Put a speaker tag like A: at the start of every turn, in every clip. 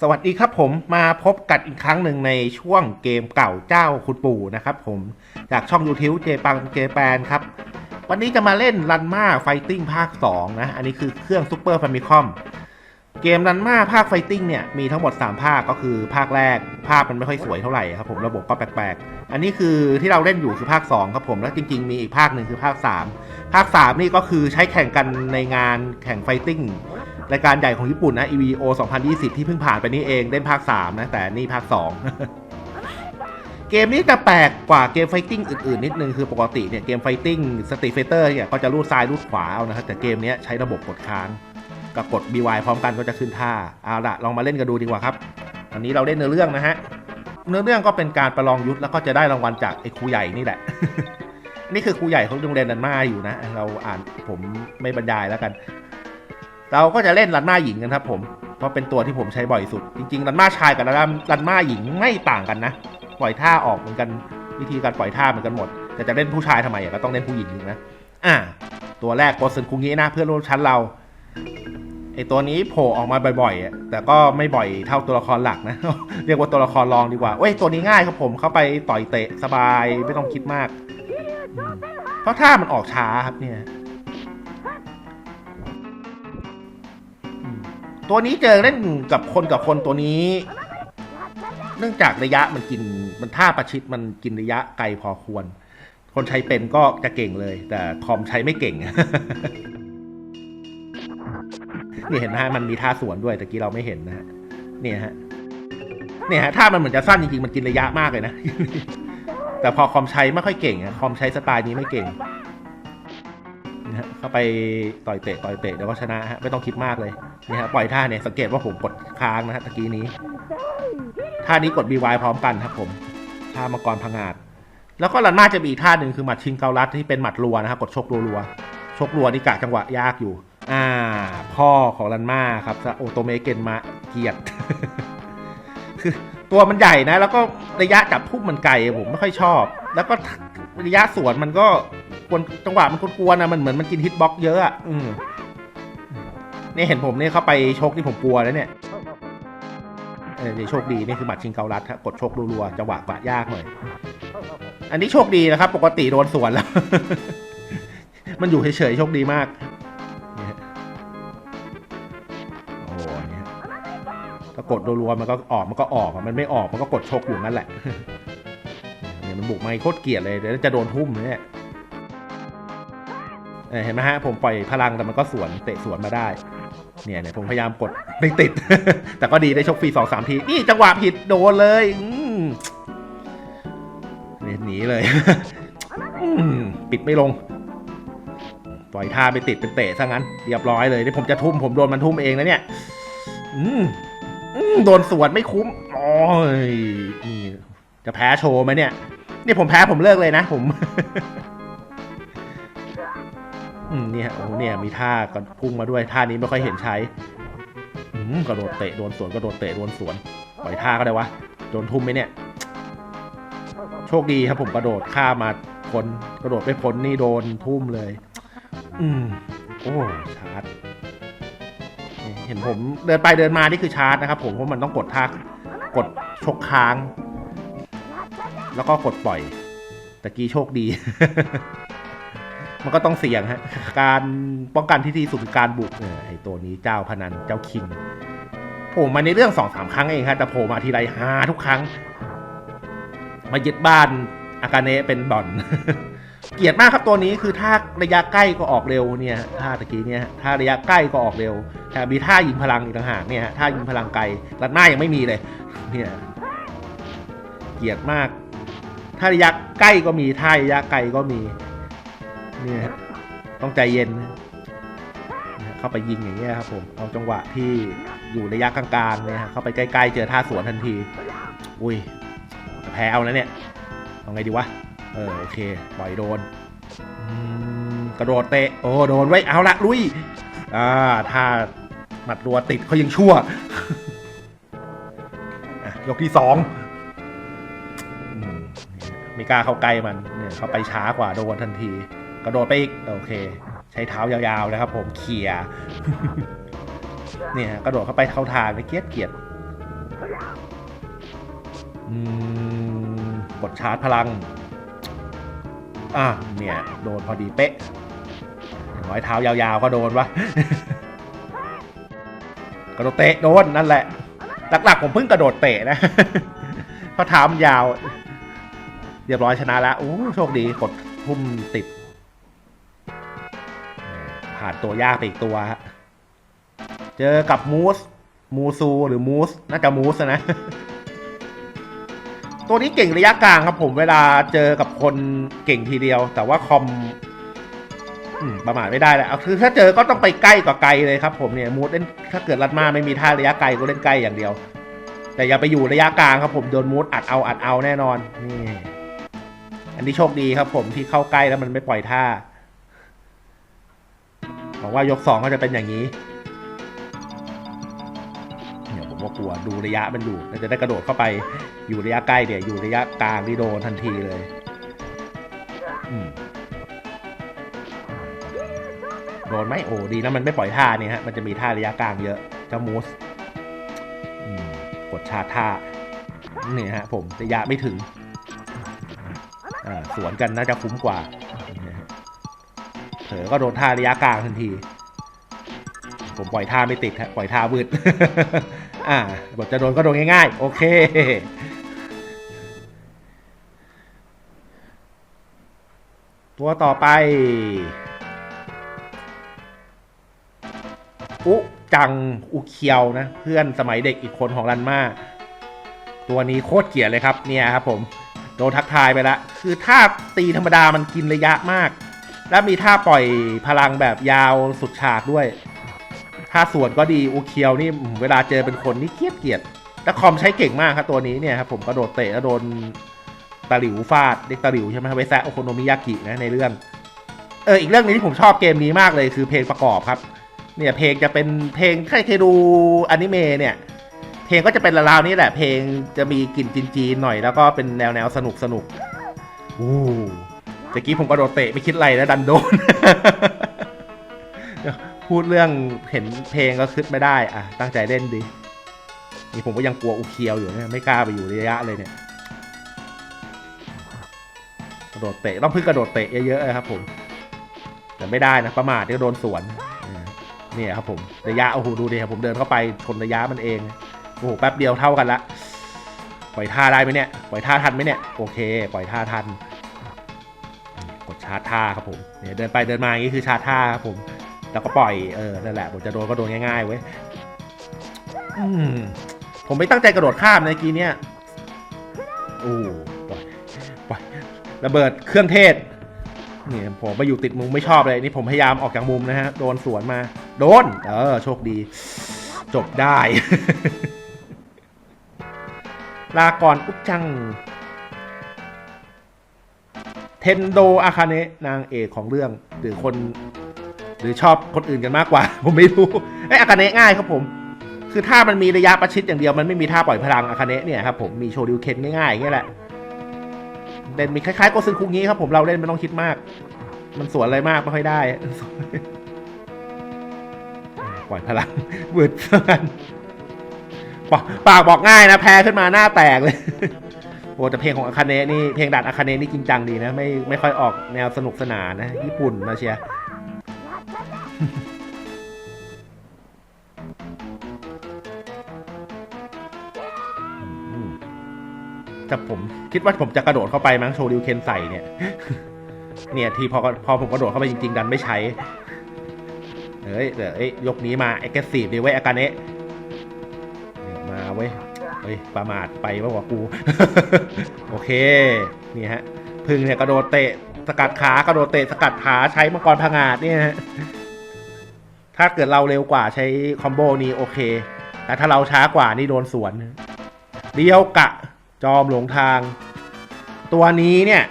A: สวัสดีครับผมมาพบกันอีกครั้งหนึ่งในช่วงเกมเก่าเจ้าคุณปู่นะครับผมจากช่อง YouTube เจปังเจแปนครับ วันนี้จะมาเล่นรันมาไฟติ้งภาค 2 นะ อันนี้คือเครื่องซูเปอร์ฟามิคอมเกมรันมาภาคไฟติ้งเนี่ย มีทั้งหมด 3 ภาคก็คือภาคแรก ภาพมันไม่ค่อยสวยเท่าไหร่ครับผมระบบก็แปลกๆ อันนี้คือที่เราเล่นอยู่คือภาค 2 ครับผม แล้วจริงๆ มีอีกภาคหนึ่งคือภาค 3 ภาค 3 นี่ก็คือใช้แข่งกันในงานแข่งไฟติ้ง รายการใหญ่ของญี่ปุ่นนะ EVO 2020 ที่เพิ่งผ่านไปนี่เองเล่นภาค 3 นะ แต่นี่ภาค 2 เกมนี้จะแปลกกว่าเกมไฟติ้งอื่นๆ นิดนึงคือปกติเนี่ยเกมไฟติ้งสตรีเฟเตอร์เนี่ยก็จะรูดซ้ายรูดขวาเอานะครับแต่เกมนี้ใช้ระบบกดค้างกับกด BY พร้อมกันก็จะขึ้นท่าเอาละลองมาเล่นกันดูดีกว่าครับอันนี้เราเล่นเนื้อเรื่องนะฮะเนื้อเรื่องก็เป็นการประลองยุทธแล้วก็จะได้รางวัลจากไอ้ครูใหญ่นี่แหละ นี่คือครูใหญ่เขาโรงเรียนดันมาอยู่นะ เราอ่านผมไม่บรรยายแล้วกัน เราก็จะเล่นรันมาหญิงกันครับผม เพราะเป็นตัวที่ผมใช้บ่อยสุด จริงๆรันมาชายกับรันรันมาหญิงไม่ต่างกันนะ ปล่อยท่าออกเหมือนกันวิธีการปล่อยท่าเหมือนกันหมด แต่จะเล่นผู้ชายทำไมอะก็ต้องเล่นผู้หญิงนะ อะตัวแรกโกซึนคุงินะเพื่อนร่วมชั้นเราไอตัวนี้โผล่ออกมาบ่อยๆ แต่ก็ไม่บ่อยเท่าตัวละครหลักนะ เรียกว่าตัวละครรองดีกว่าเว้ยตัวนี้ง่ายครับผม เข้าไปต่อยเตะสบายไม่ต้องคิดมาก เพราะท่ามันออกช้าครับเนี่ย ตัวนี้เจอเล่นกับคนกับคนตัวนี้ เนื่องจากระยะมันกินมันท่าประชิดมันกินระยะไกลพอควร คนใช้เป็นก็จะเก่งเลย แต่คอมใช้ไม่เก่ง นี่เห็นไหมฮะมันมีท่าสวนด้วยแต่กี้เราไม่เห็นนะฮะเนี่ยฮะเนี่ยฮะท่ามันเหมือนจะสั้นจริงๆมันกินระยะมากเลยนะ แต่พอคอมใช้ไม่ค่อยเก่งอะคอมใช้สไตล์นี้ไม่เก่ง นะฮะเข้าไปต่อยเตะต่อยเตะเดี๋ยวก็ชนะฮะไม่ต้องคิดมากเลยนี่ฮะปล่อยท่าเนี่ยสังเกตว่าผมกดค้างนะฮะตะกี้นี้ท่านี้กด BY พร้อมกันครับผมท่ามังกรพังงาดแล้วก็ลันมาจะมีอีกท่าหนึ่งคือหมัดชิงเกาลัดที่เป็นหมัดรัวนะครับกดชกรัวๆชกรัวนี่กะจังหวะยากอยู่ อ่า พ่อของลันมาครับโอโตเมเกนมาเกียรติคือตัวมันใหญ่นะ แล้วก็ระยะจับทุ่มมันไกลผมไม่ค่อยชอบ แล้วก็ระยะสวนมันก็ วนจังหวะมันกวนๆนะมันเหมือนมันกินฮิตบ็อกซ์เยอะอะอืมนี่เห็นผมเนี่ยเข้าไปชกที่ผมกลัวแล้วเนี่ยเออนี่โชคดีนี่คือหมัดชิงเกาลัดครับกดชกรัวๆจังหวะบะยากหน่อยอันนี้โชคดีนะครับ ปกติโดนสวนแล้ว มันอยู่เฉยๆโชคดีมากเนี่ยฮะโอ้โหเนี่ยฮะถ้ากดรัวๆมันก็ออกมันก็ออกอะมันไม่ออกมันก็กดชกอยู่นั่นแหละเนี่ยมันบุกมาโคตรเกลียดเลยเดี๋ยวจะโดนทุ่มเนี่ย เห็นไหมฮะผมปล่อยพลังแต่มันก็สวนเตะสวนมาได้ เนี่ยเนี่ยผมพยายามกดไม่ติด แต่ก็ดีได้ชกฟรีสองสามทีนี่จังหวะผิดโดนเลยเนี่ยหนีเลยปิดไม่ลง ปล่อยท่าไปติดเป็นเตะซะงั้น เรียบร้อยเลยนี่ผมจะทุ่มผมโดนมันทุ่มเองนะเนี่ยอืมโดนสวนไม่คุ้มโอ้ยนี่จะแพ้โชว์ไหมเนี่ย นี่ผมแพ้ผมเลิกเลยนะผม เนี่ยโอ้โหเนี่ยมีท่าก็พุ่งมาด้วยท่านี้ไม่ค่อยเห็นใช้อืมกระโดดเตะโดนสวนกระโดดเตะโดนสวนปล่อยท่าก็ได้วะโดนทุ่มไหมเนี่ย โชคดีครับผมกระโดดข้ามาพ้นกระโดดไม่พ้นนี่โดนทุ่มเลย อืมโอ้ชาร์จเห็นผมเดินไปเดินมานี่คือชาร์จนะครับ ผมเพราะมันต้องกดท่ากดชกค้าง แล้วก็กดปล่อยตะกี้โชคดี มันก็ต้องเสี่ยงฮะ การป้องกันที่ดีสุดคือการบุกเนี่ยไอตัวนี้เจ้าพนันเจ้าคิงโผล่มาในเรื่องสองสามครั้งเองฮะแต่โผล่มาทีไรฮาทุกครั้ง มายึดบ้านอากาเนะเป็นบ่อน เกลียดมากครับตัวนี้คือถ้าระยะใกล้ก็ออกเร็วเนี่ยท่าตะกี้เนี่ยถ้าระยะใกล้ก็ออกเร็วแต่มีท่ายิงพลังอีกต่างหากเนี่ยท่ายิงพลังไกลรัดหน้ายังไม่มีเลยเนี่ยเกลียดมาก ถ้าระยะใกล้ก็มีท่าระยะไกลก็มี เนี่ยฮะต้องใจเย็นนะนะเข้าไปยิงอย่างเงี้ยครับผมเอาจังหวะที่อยู่ระยะกลางๆเนี่ยฮะเข้าไปใกล้ๆเจอท่าสวนทันที อุ้ยจะแพ้เอานะเนี่ยเอาไงดีวะเออโอเคปล่อยโดนอืมกระโดดเตะโอ้โดนไว้เอาละลุยอ่าท่าหมัดรัวติดเขายังชั่วอะยกที่สองอืมไม่กล้าเข้าใกล้มันเนี่ยเขาไปช้ากว่าโดนทันที กระโดดไปอีกโอเค ใช้เท้ายาวๆนะครับ ผมเขี่ยเนี่ยกระโดดเข้าไปเข้าทางเกียดเกียดกดชาร์จพลัง อะเนี่ย โดนพอดีเป๊ะอย่างน้อยเท้ายาวๆก็โดนวะกระโดดเตะโดนนั่นแหละ หลักๆผมเพิ่งกระโดดเตะนะเพราะเท้ามันยาว เรียบร้อยชนะแล้วโอ้โชคดีกดทุ่มติด ผ่านตัวยากไปอีกตัวฮะเจอกับมูสมูซูหรือมูสน่าจะมูสนะ ตัวนี้เก่งระยะกลางครับผมเวลาเจอกับคนเก่งทีเดียว แต่ว่าคอมประมาทไม่ได้แหละคือถ้าเจอก็ต้องไปใกล้กว่าไกลเลยครับผมเนี่ยมูสเล่นถ้าเกิดรัดมาไม่มีท่าระยะไกลก็เล่นใกล้อย่างเดียว แต่อย่าไปอยู่ระยะกลางครับผมโดนมูสอัดเอาอัดเอาแน่นอนนี่อันนี้โชคดีครับผมที่เข้าใกล้แล้วมันไม่ปล่อยท่า บอกว่ายกสองก็จะเป็นอย่างนี้เนี่ยผมว่ากลัวดูระยะมันอยู่จะได้กระโดดเข้าไปอยู่ระยะใกล้เนี่ยอยู่ระยะกลางที่โดนทันทีเลยโดนไหมโอ้ดีนะมันไม่ปล่อยท่าเนี่ยฮะมันจะมีท่าระยะกลางเยอะเจ้ามูสกดชาท่านี่ฮะผมระยะไม่ถึงสวนกันน่าจะคุ้มกว่า เผลอก็โดนท่าระยะกลางทันที ผมปล่อยท่าไม่ติดฮะปล่อยท่าวืดอ่าบทจะโดนก็โดนง่ายๆ โอเคตัวต่อไป อุจังอุเคียวนะ เพื่อนสมัยเด็กอีกคนของรันมาตัวนี้โคตรเกลียดเลยครับ เนี่ยครับผม โดนทักทายไปล้วคือท่าตีธรรมดามันกินระยะมาก และมีท่าปล่อยพลังแบบยาวสุดฉากด้วยถ้าส่วนก็ดีอูเคียวนี่เวลาเจอเป็นคนนี่เกลียดเกียดแต่คอมใช้เก่งมากครับตัวนี้เนี่ยครับผมกระโดดเตะแล้วโดนตะหลิวฟาดเด็กตะหลิวใช่ไหมครับไวแซะโอโคโนมิยากินะในเรื่อง เอออีกเรื่องนึงที่ผมชอบเกมนี้มากเลยคือเพลงประกอบครับ เนี่ยเพลงจะเป็นเพลงใครเคยดูอนิเมะเนี่ยเพลงก็จะเป็นราวๆนี้แหละ เพลงจะมีกลิ่นจีนๆหน่อยแล้วก็เป็นแนวแนวๆสนุกสนุกอู้ ตะกี้ผมกระโดดเตะไม่คิดอะไรแล้วดันโดน พูดเรื่องเห็นเพลงก็คิดไม่ได้ อะ ตั้งใจเล่นดีนี่ผมก็ยังกลัวอุเคียวอยู่เนี่ยไม่กล้าไปอยู่ระยะเลยเนี่ย กระโดดเตะต้องพึ่งกระโดดเตะเยอะๆครับผม แต่ไม่ได้นะประมาทเดี๋ยวโดนสวนเนี่ยครับผมระยะโอ้โหดูดิครับผมเดินเข้าไปชนระยะมันเองโอ้โหแป๊บเดียวเท่ากันละปล่อยท่าได้ไหมเนี่ยปล่อยท่าทันไหมเนี่ยโอเค ปล่อยท่าทัน ชาร์จท่าครับผมเนี่ยเดินไปเดินมาอย่างนี้คือชาร์จท่าครับผม แล้วก็ปล่อยเออนั่นแหละผมจะโดนก็โดนง่ายๆเว้ยอืมผมไม่ตั้งใจกระโดดข้ามในกี้เนี่ยโอ้ปล่อยปล่อยระเบิดเครื่องเทศเนี่ยผมไปอยู่ติดมุมไม่ชอบเลยนี่ผมพยายามออกจากมุมนะฮะโดนสวนมา โดน เออโชคดี จบได้ ลาก่อนอุ๊บจัง เทนโดอาคาเนะนางเอกของเรื่องหรือคน หรือชอบคนอื่นกันมากกว่า ผมไม่รู้ไออาคาเนะง่ายครับผม คือถ้ามันมีระยะประชิดอย่างเดียวมันไม่มีท่าปล่อยพลังอาคาเนะเนี่ยครับผมมีโชดิวเคนง่ายๆอย่างเงี้ยแหละเล่นมีคล้ายๆโกซึนคุงงี้ครับผมเราเล่นไม่ต้องคิดมาก มันสวนอะไรมากไม่ค่อยได้ ปล่อยพลังวืดซะกันปากปากบอกง่ายนะแพ้ขึ้นมาหน้าแตกเลย โอ้แต่เพลงของอาคาเนะนี่เพลงดัดอาคาเนะนี่จริงจังดีนะไม่ไม่ค่อยออกแนวสนุกสนานนะ ญี่ปุ่นมาเชียร์แต่ผมคิดว่าผมจะกระโดดเข้าไปมั้งโชว์ริวเคนใส่เนี่ย เนี่ยทีพอพอผมกระโดดเข้าไปจริง ๆ ดันไม่ใช้เฮ้ยเดี๋ยวเอ้ยยกนี้มาเอ็กซ์ซีฟดีไว้ยอาการเนะ เฮ้ยประมาทไปมากกว่ากู โอเค นี่ฮะ พึ่งเนี่ยกระโดดเตะสกัดขากระโดดเตะสกัดขาใช้มังกรพงาดเนี่ยฮะ ถ้าเกิดเราเร็วกว่าใช้คอมโบนี้โอเค แต่ถ้าเราช้ากว่านี่โดนสวนเดียวกะจอมหลงทาง ตัวนี้เนี่ย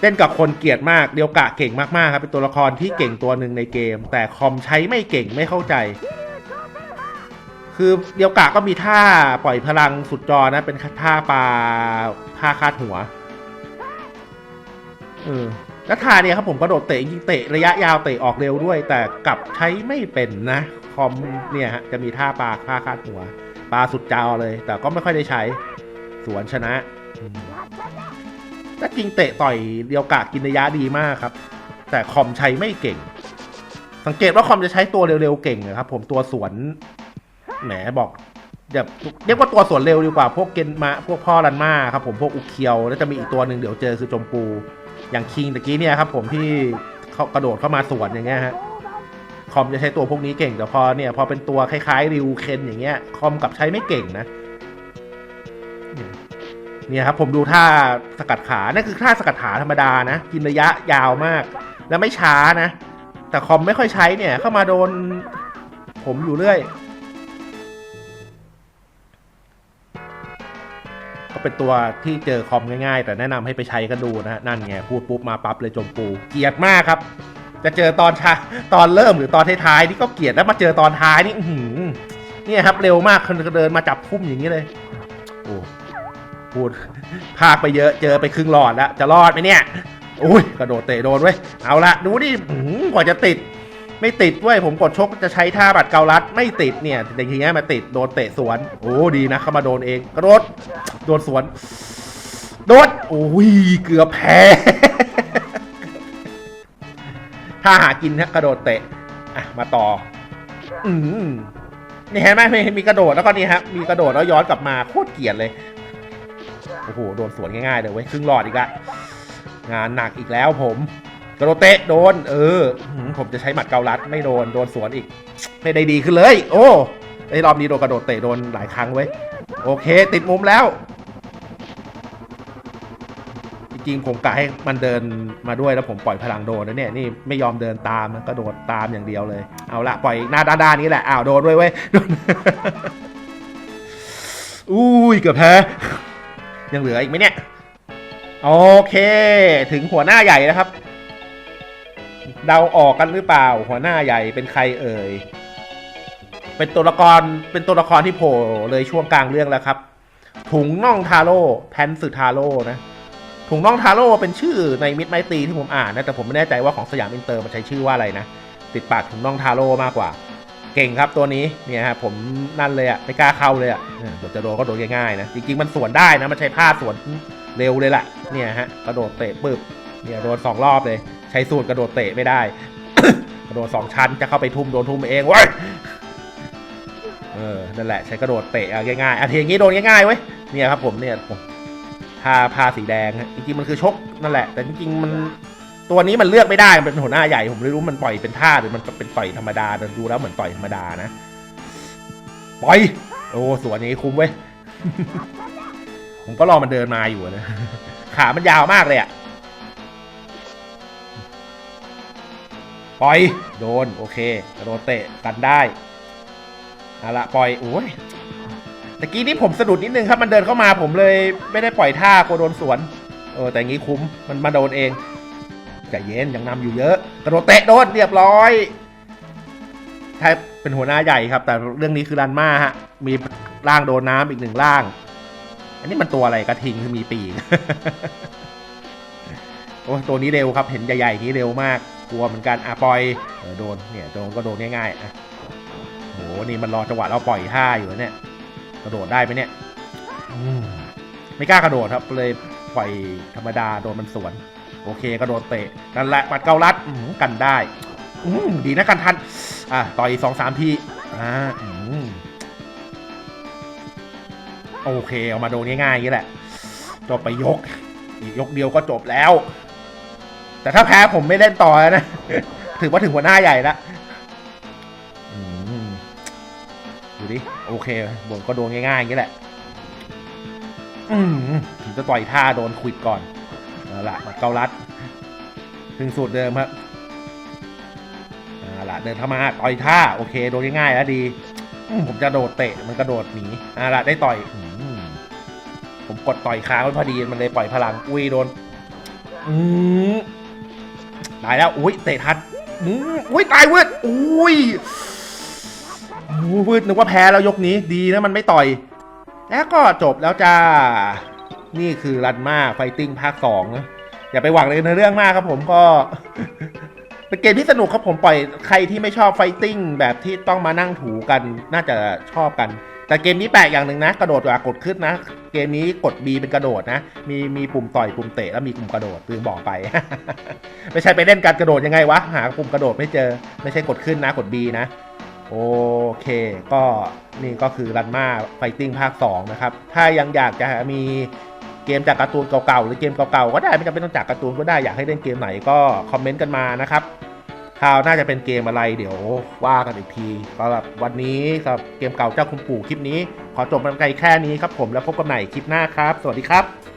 A: เล่นกับคนเกลียดมากเดียวกะเก่งมากๆครับเป็นตัวละครที่เก่งตัวหนึ่งในเกม แต่คอมใช้ไม่เก่งไม่เข้าใจ คือเดียวกะก็มีท่าปล่อยพลังสุดจอนะ เป็นท่าปลาท่าคาดหัวเออแล้วท่าเนี่ยครับผมกระโดดเตะยิงเตะระยะยาวเตะออกเร็วด้วย แต่กลับใช้ไม่เป็นนะคอมเนี่ยฮะจะมีท่าปลาท่าคาดหัวปลาสุดจอเลย แต่ก็ไม่ค่อยได้ใช้ สวนชนะอืมแต่จริงเตะต่อยเดียวกะกินระยะดีมากครับ แต่คอมใช้ไม่เก่ง สังเกตว่าคอมจะใช้ตัวเร็วๆเก่งนะครับ ผมตัวสวน แหมบอกแบบเรียกว่าตัวสวนเร็วดีกว่า พวกเกนมาพวกพ่อรันมาครับผมพวกอุเคียว แล้วจะมีอีกตัวหนึ่งเดี๋ยวเจอคือจมปู อย่างคิงตะกี้เนี่ยครับผมที่เขากระโดดเข้ามาสวนอย่างเงี้ยฮะคอมจะใช้ตัวพวกนี้เก่งแต่พอเนี่ยพอเป็นตัวคล้ายๆริวเคนอย่างเงี้ยคอมกลับใช้ไม่เก่งนะเนี่ยครับผมดูท่าสกัดขา นั่นคือท่าสกัดขาธรรมดานะ กินระยะยาวมาก แล้วไม่ช้านะ แต่คอมไม่ค่อยใช้เนี่ย เข้ามาโดน ผมอยู่เรื่อย ก็เป็นตัวที่เจอคอมง่ายๆ แต่แนะนำให้ไปใช้กันดูนะฮะนั่นไงพูดปุ๊บมาปั๊บเลยจมปูเกลียดมากครับ จะเจอตอนชาตอนเริ่มหรือตอนท้ายๆนี่ก็เกลียดแล้วมาเจอตอนท้ายนี่อื้อหืเนี่ยครับเร็วมากคนเดินมาจับพุ่มอย่างนี้เลยโอ้พูดพากไปเยอะเจอไปครึ่งหลอดแล้วจะรอดไหมเนี่ยอุ้ยกระโดดเตะโดนเว้ยเอาละดูดิอื้อหือกว่าจะติด ไม่ติดเว้ยผมกดชกจะใช้ท่าบัตรเกาลัด ไม่ติดเนี่ยแต่ทีเงี้ยมาติดโดนเตะสวน โอ้ดีนะเข้ามาโดนเองกระโดดโดนสวน โดนโอ้ยเกือบแพ้ถ้าหากินฮะกระโดดเตะอะมาต่อ อืมนี่เห็นไหมมีกระโดดแล้วก็นี่ฮะมีกระโดดแล้วย้อนกลับมาโคตรเกลียดเลยโอ้โหโดนสวนง่ายๆเลยเว้ยครึ่งหลอดอีกละงานหนักอีกแล้วผม โดดเตะโดน เออ ผมจะใช้หมัดเกาลัดไม่โดนโดนสวนอีก ไม่ได้ดีขึ้นเลย โอ้ไอ้รอบนี้โดนกระโดดเตะโดนหลายครั้งเว้ยโอเค ติดมุมแล้ว จริงๆผมกะให้มันเดินมาด้วยแล้วผมปล่อยพลังโดนนะเนี่ยนี่ไม่ยอมเดินตามมันก็โดดตามอย่างเดียวเลย เอาละปล่อยหน้าด้านๆนี้แหละอ้าวโดนด้วยเว้ยอุ้ยเกือบแพ้ยังเหลืออีกไหมเนี่ย โอเค ถึงหัวหน้าใหญ่นะครับ เดาออกกันหรือเปล่า หัวหน้าใหญ่เป็นใครเอ่ย เป็นตัวละครเป็นตัวละครที่โผล่เลยช่วงกลางเรื่องแล้วครับ ถุงน่องทาโร่แพนสึทาโร่นะ ถุงน่องทาโร่เป็นชื่อในมิดไมตีที่ผมอ่านนะ แต่ผมไม่แน่ใจว่าของสยามอินเตอร์มันใช้ชื่อว่าอะไรนะ ติดปากถุงน่องทาโร่มากกว่า เก่งครับตัวนี้ เนี่ยฮะผมนั่นเลยอะไม่กล้าเข้าเลยอะเนี่ยเดี๋ยวจะโดนก็โดนง่ายๆนะ จริงๆมันสวนได้นะ มันใช้ผ้าสวนเร็วเลยแหละ เนี่ยฮะกระโดดเตะปึ๊บเนี่ยโดนสองรอบเลย ใช้สูตรกระโดดเตะไม่ได้ กระโดดสองชั้นจะเข้าไปทุ่มโดนทุ่มเองเว้ยเออนั่นแหละใช้กระโดดเตะง่ายๆอะทีอย่างงี้โดนง่ายๆเว้ยเนี่ยครับผมเนี่ยผมผ้าผ้าสีแดงฮะจริงๆมันคือชกนั่นแหละ แต่จริงๆมันตัวนี้มันเลือกไม่ได้มันเป็นหัวหน้าใหญ่ผมไม่รู้มันปล่อยเป็นท่าหรือมันเป็นต่อยธรรมดาดูแล้วเหมือนต่อยธรรมดานะปล่อยโอ้สวนนี้คุ้มเว้ยผมก็รอมันเดินมาอยู่นะขามันยาวมากเลยอะ ปล่อย โดน โอเคกระโดดเตะกันได้เอาละปล่อยโอ้ยตะกี้นี่ผมสะดุดนิดนึงครับ มันเดินเข้ามาผมเลยไม่ได้ปล่อยท่ากลัวโดนสวนเออแต่งี้คุ้มมันมาโดนเองใจเย็นยังนำอยู่เยอะกระโดดเตะโดนเรียบร้อยถ้าเป็นหัวหน้าใหญ่ครับ แต่เรื่องนี้คือรันมาฮะมีร่างโดนน้ำอีกหนึ่งร่าง อันนี้มันตัวอะไรกระทิงคือมีปีกโอ้ตัวนี้เร็วครับ เห็นใหญ่ๆนี้เร็วมาก กลัวเหมือนกันอะปล่อยเออโดนเนี่ยโดนก็โดนง่ายๆอะโหนี่มันรอจังหวะเราปล่อยท่าอยู่เนี่ยกระโดดได้ไหมเนี่ยมไม่กล้ากระโดดครับเลยปล่อยธรรมดาโดนมันสวน โอเคกระโดดเตะนั่นแหละปัดเกาลัดกันได้อืดีนะกันทันอะต่อยสองสามทีอ่าโอเคเอามาโดนง่ายๆอย่นี้แหละจบไปยก อีกยกเดียวก็จบแล้ว แต่ถ้าแพ้ผมไม่เล่นต่อแล้วนะ ถือว่าถึงหัวหน้าใหญ่แล้วอืมดูดิ โอเคบนก็โดนง่ายๆอย่างนี้แหละอืมถึงจะต่อยท่าโดนควิดก่อนเอาละมาเกาลัด ถึงสูตรเดิมครับเอาละเดินเข้ามาต่อยท่า โอเค โดนง่ายๆแล้วดีอืมผมจะโดดเตะมันกระโดดหนีเอาละได้ต่อยอืมผมกดต่อยค้างไว้พอดีมันเลยปล่อยพลัง อุ้ยโดน อืม ตายแล้วอุ้ยเตะทันอืมอุ้ยตายเว้ยอุ้ยโอ้โหวืดนึกว่าแพ้แล้วยกนี้ดีนะมันไม่ต่อย แล้วก็จบแล้วจ้า นี่คือรันมาไฟติ้งภาคสองนะอย่าไปหวังเลยในเรื่องมากครับผมก็เป็นเกมที่สนุกครับผมปล่อยใครที่ไม่ชอบไฟติ้งแบบที่ต้องมานั่งถูกันน่าจะชอบกัน แต่เกมนี้แปลกอย่างหนึ่งนะ กระโดดกว่ากดขึ้นนะ เกมนี้กด B เป็นกระโดดนะ มีมีปุ่มต่อยปุ่มเตะแล้วมีปุ่มกระโดดลืมบอกไป ไม่ใช่ไปเล่นการกระโดดยังไงวะ หาปุ่มกระโดดไม่เจอ ไม่ใช่กดขึ้นนะกด B นะ โอเค ก็นี่ก็คือรันมาไฟติ้งภาค 2 นะครับ ถ้ายังอยากจะมีเกมจากการ์ตูนเก่าๆหรือเกมเก่าๆก็ได้ไม่จำเป็นต้องจากการ์ตูนก็ได้อยากให้เล่นเกมไหนก็คอมเมนต์กันมานะครับ คราวน่าจะเป็นเกมอะไรเดี๋ยวว่ากันอีกทีสำหรับวันนี้สำหรับเกมเก่าเจ้าคุณปู่คลิปนี้ ขอจบกันไกลแค่นี้ครับผมแล้วพบกันใหม่คลิปหน้าครับ สวัสดีครับ